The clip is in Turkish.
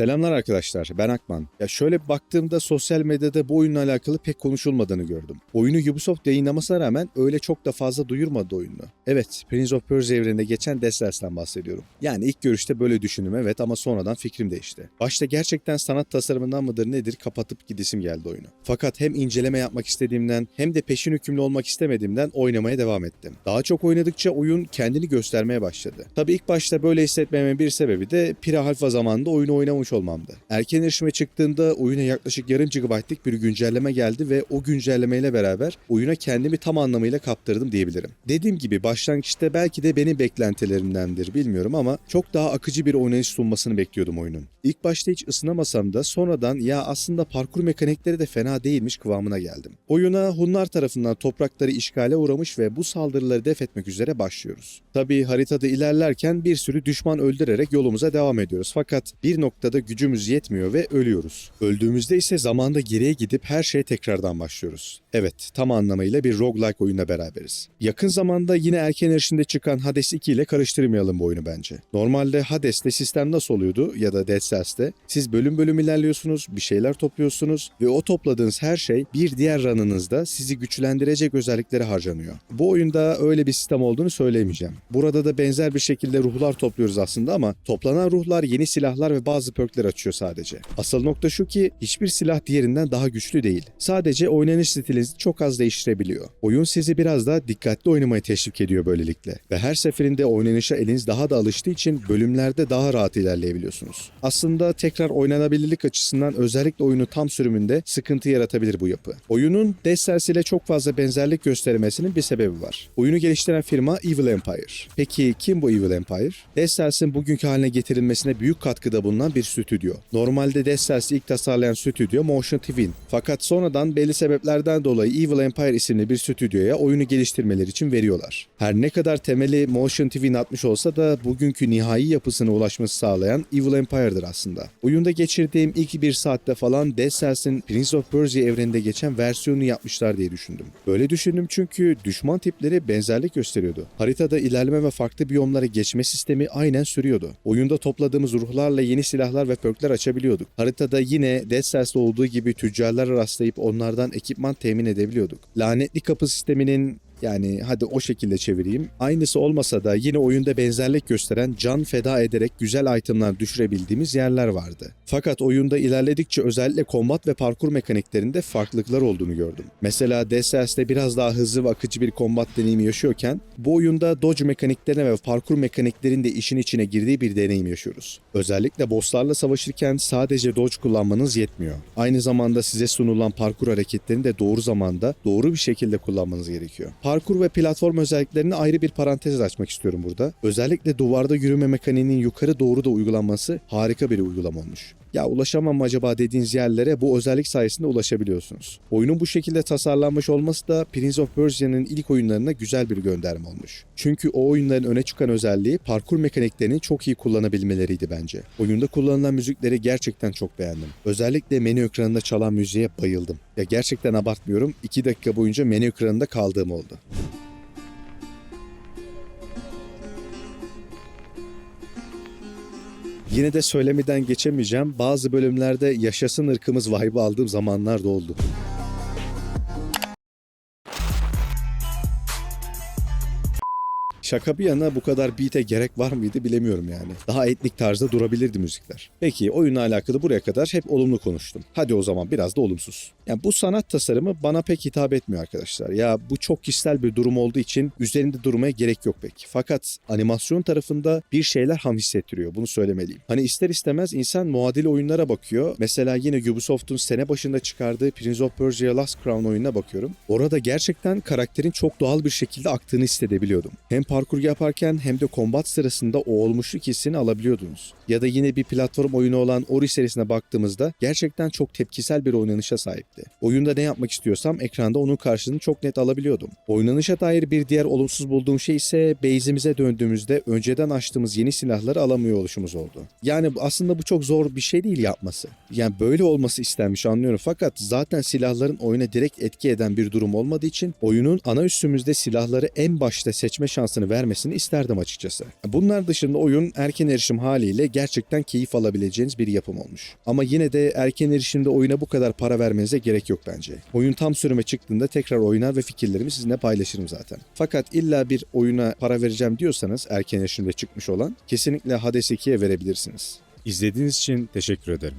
Selamlar arkadaşlar, ben Akman. Ya şöyle baktığımda sosyal medyada bu oyunla alakalı pek konuşulmadığını gördüm. Oyunu Ubisoft yayınlamasına rağmen öyle çok da fazla duyurmadı oyunu. Evet, Prince of Persia evreninde geçen Death Cells'ten bahsediyorum. Yani ilk görüşte böyle düşündüm evet ama sonradan fikrim değişti. Başta gerçekten sanat tasarımından mıdır nedir kapatıp gidesim geldi oyunu. Fakat hem inceleme yapmak istediğimden hem de peşin hükümlü olmak istemediğimden oynamaya devam ettim. Daha çok oynadıkça oyun kendini göstermeye başladı. Tabii ilk başta böyle hissetmemin bir sebebi de Pira Alpha zamanında oyunu oynamış olmamdı. Erken erişime çıktığında oyuna yaklaşık yarım GB'lık bir güncelleme geldi ve o güncellemeyle beraber oyuna kendimi tam anlamıyla kaptırdım diyebilirim. Dediğim gibi başlangıçta belki de benim beklentilerimdendir bilmiyorum ama çok daha akıcı bir oynayış sunmasını bekliyordum oyunun. İlk başta hiç ısınamasam da sonradan ya aslında parkur mekanikleri de fena değilmiş kıvamına geldim. Oyuna Hunlar tarafından toprakları işgale uğramış ve bu saldırıları def etmek üzere başlıyoruz. Tabii haritada ilerlerken bir sürü düşman öldürerek yolumuza devam ediyoruz. Fakat bir noktada gücümüz yetmiyor ve ölüyoruz. Öldüğümüzde ise zamanda geriye gidip her şeye tekrardan başlıyoruz. Evet, tam anlamıyla bir roguelike oyunla beraberiz. Yakın zamanda yine erken erişimde çıkan Hades 2 ile karıştırmayalım bu oyunu bence. Normalde Hades'te sistem nasıl oluyordu ya da Dead Cells'te? Siz bölüm bölüm ilerliyorsunuz, bir şeyler topluyorsunuz ve o topladığınız her şey bir diğer run'ınızda sizi güçlendirecek özellikleri harcanıyor. Bu oyunda öyle bir sistem olduğunu söyleyemeyeceğim. Burada da benzer bir şekilde ruhlar topluyoruz aslında ama toplanan ruhlar yeni silahlar ve bazı perkler açıyor sadece. Asıl nokta şu ki hiçbir silah diğerinden daha güçlü değil. Sadece oynanış stilinizi çok az değiştirebiliyor. Oyun sizi biraz daha dikkatli oynamaya teşvik ediyor böylelikle. Ve her seferinde oynanışa eliniz daha da alıştığı için bölümlerde daha rahat ilerleyebiliyorsunuz. Aslında tekrar oynanabilirlik açısından özellikle oyunu tam sürümünde sıkıntı yaratabilir bu yapı. Oyunun Death ile çok fazla benzerlik göstermesinin bir sebebi var. Oyunu geliştiren firma Evil Empire. Peki kim bu Evil Empire? Death bugünkü haline getirilmesine büyük katkıda bulunan bir stüdyo. Normalde Death Cells'i ilk tasarlayan stüdyo Motion Twin. Fakat sonradan belli sebeplerden dolayı Evil Empire isimli bir stüdyoya oyunu geliştirmeleri için veriyorlar. Her ne kadar temeli Motion Twin atmış olsa da bugünkü nihai yapısına ulaşması sağlayan Evil Empire'dır aslında. Oyunda geçirdiğim ilk bir saatte falan Cells'in Prince of Persia evreninde geçen versiyonunu yapmışlar diye düşündüm. Böyle düşündüm çünkü düşman tipleri benzerlik gösteriyordu. Haritada ilerleme ve farklı biyomlara geçme sistemi aynen sürüyordu. Oyunda topladığımız ruhlarla yeni silahlar ve perkler açabiliyorduk. Haritada yine Dead olduğu gibi tüccarlara rastlayıp onlardan ekipman temin edebiliyorduk. Lanetli kapı sisteminin yani hadi o şekilde çevireyim. Aynısı olmasa da yine oyunda benzerlik gösteren can feda ederek güzel itemlar düşürebildiğimiz yerler vardı. Fakat oyunda ilerledikçe özellikle kombat ve parkur mekaniklerinde farklılıklar olduğunu gördüm. Mesela Cells'te biraz daha hızlı ve akıcı bir kombat deneyimi yaşıyorken bu oyunda dodge mekaniklerine ve parkur mekaniklerin de işin içine girdiği bir deneyim yaşıyoruz. Özellikle bosslarla savaşırken sadece dodge kullanmanız yetmiyor. Aynı zamanda size sunulan parkur hareketlerini de doğru zamanda doğru bir şekilde kullanmanız gerekiyor. Parkur ve platform özelliklerini ayrı bir parantez açmak istiyorum burada. Özellikle duvarda yürüme mekaniğinin yukarı doğru da uygulanması harika bir uygulama olmuş. Ya ulaşamam acaba dediğiniz yerlere bu özellik sayesinde ulaşabiliyorsunuz. Oyunun bu şekilde tasarlanmış olması da Prince of Persia'nın ilk oyunlarına güzel bir gönderme olmuş. Çünkü o oyunların öne çıkan özelliği parkur mekaniklerini çok iyi kullanabilmeleriydi bence. Oyunda kullanılan müzikleri gerçekten çok beğendim. Özellikle menü ekranında çalan müziğe bayıldım. Ya gerçekten abartmıyorum 2 dakika boyunca menü ekranında kaldığım oldu. Yine de söylemeden geçemeyeceğim. Bazı bölümlerde yaşasın ırkımız vibe aldığım zamanlar da oldu. Şaka bir yana bu kadar beat'e gerek var mıydı bilemiyorum yani. Daha etnik tarzda durabilirdi müzikler. Peki oyunla alakalı buraya kadar hep olumlu konuştum. Hadi o zaman biraz da olumsuz. Yani bu sanat tasarımı bana pek hitap etmiyor arkadaşlar. Ya bu çok kişisel bir durum olduğu için üzerinde durmaya gerek yok pek. Fakat animasyon tarafında bir şeyler ham hissettiriyor. Bunu söylemeliyim. Hani ister istemez insan muadili oyunlara bakıyor. Mesela yine Ubisoft'un sene başında çıkardığı Prince of Persia Last Crown oyununa bakıyorum. Orada gerçekten karakterin çok doğal bir şekilde aktığını hissedebiliyordum. Hem parkur yaparken hem de kombat sırasında o olmuşluk hissini alabiliyordunuz. Ya da yine bir platform oyunu olan Ori serisine baktığımızda gerçekten çok tepkisel bir oynanışa sahipti. Oyunda ne yapmak istiyorsam ekranda onun karşılığını çok net alabiliyordum. Oynanışa dair bir diğer olumsuz bulduğum şey ise base'imize döndüğümüzde önceden açtığımız yeni silahları alamıyor oluşumuz oldu. Yani aslında bu çok zor bir şey değil yapması. Yani böyle olması istenmiş anlıyorum fakat zaten silahların oyuna direkt etki eden bir durum olmadığı için oyunun ana üstümüzde silahları en başta seçme şansını hakkını vermesini isterdim açıkçası. Bunlar dışında oyun erken erişim haliyle gerçekten keyif alabileceğiniz bir yapım olmuş. Ama yine de erken erişimde oyuna bu kadar para vermenize gerek yok bence. Oyun tam sürüme çıktığında tekrar oynar ve fikirlerimi sizinle paylaşırım zaten. Fakat illa bir oyuna para vereceğim diyorsanız erken erişimde çıkmış olan kesinlikle Hades 2'ye verebilirsiniz. İzlediğiniz için teşekkür ederim.